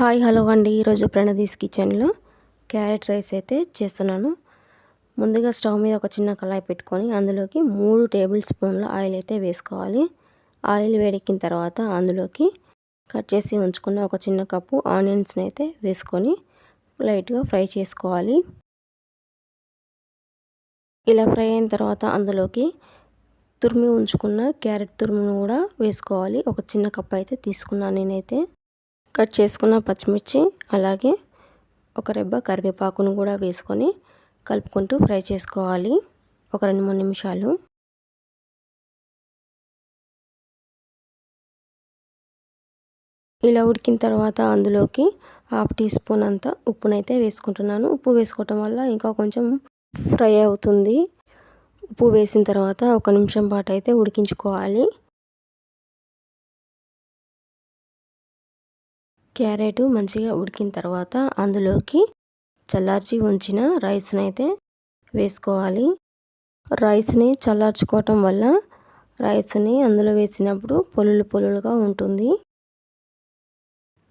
Hi hello అండి. ఈరోజు ప్రణదీస్ కిచెన్లో క్యారెట్ రైస్ అయితే చేస్తున్నాను. ముందుగా స్టవ్ మీద ఒక చిన్న కళాయి పెట్టుకొని అందులోకి మూడు టేబుల్ స్పూన్ల ఆయిల్ అయితే వేసుకోవాలి. ఆయిల్ వేడెక్కిన తర్వాత అందులోకి కట్ చేసి ఉంచుకున్న ఒక చిన్న కప్పు ఆనియన్స్ని అయితే వేసుకొని లైట్గా ఫ్రై చేసుకోవాలి. ఇలా ఫ్రై అయిన తర్వాత అందులోకి తురిమి ఉంచుకున్న క్యారెట్ తురుమును కూడా వేసుకోవాలి. ఒక చిన్న కప్ అయితే తీసుకున్నాను నేనైతే. కట్ చేసుకున్న పచ్చిమిర్చి అలాగే ఒక రెబ్బ కరివేపాకును కూడా వేసుకొని కలుపుకుంటూ ఫ్రై చేసుకోవాలి. ఒక రెండు మూడు నిమిషాలు. ఇలా ఉడికిన తర్వాత అందులోకి హాఫ్ టీ స్పూన్ అంత ఉప్పునైతే వేసుకుంటున్నాను. ఉప్పు వేసుకోవటం వల్ల ఇంకా కొంచెం ఫ్రై అవుతుంది. ఉప్పు వేసిన తర్వాత ఒక నిమిషం పాటు అయితే ఉడికించుకోవాలి. క్యారెట్ మంచిగా ఉడికిన తర్వాత అందులోకి చల్లార్చి ఉంచిన రైస్ని అయితే వేసుకోవాలి. రైస్ని చల్లార్చుకోవటం వల్ల రైస్ని అందులో వేసినప్పుడు పొలులు పొలులుగా ఉంటుంది.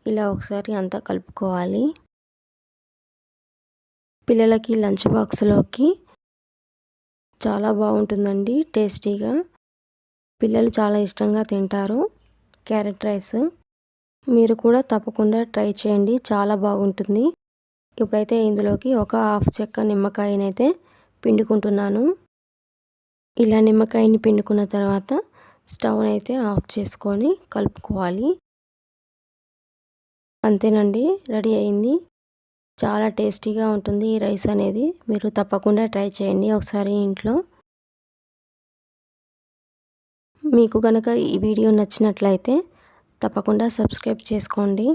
ఇలా ఒకసారి అంతా కలుపుకోవాలి. పిల్లలకి లంచ్ బాక్స్లోకి చాలా బాగుంటుందండి టేస్టీగా. పిల్లలు చాలా ఇష్టంగా తింటారు క్యారెట్ రైస్. మీరు కూడా తప్పకుండా ట్రై చేయండి. చాలా బాగుంటుంది. ఇప్పుడైతే ఇందులోకి ఒక హాఫ్ చెక్క నిమ్మకాయనైతే పిండుకుంటున్నాను. ఇలా నిమ్మకాయని పిండుకున్న తర్వాత స్టవ్ అయితే ఆఫ్ చేసుకొని కలుపుకోవాలి. అంతేనండి. రెడీ అయింది. చాలా టేస్టీగా ఉంటుంది ఈ రైస్ అనేది. మీరు తప్పకుండా ట్రై చేయండి ఒకసారి ఇంట్లో. మీకు కనుక ఈ వీడియో నచ్చినట్లయితే తప్పకుండా సబ్స్క్రైబ్ చేసుకోండి.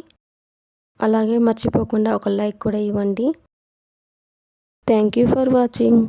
అలాగే మర్చిపోకుండా ఒక లైక్ కూడా ఇవ్వండి. Thank you for watching.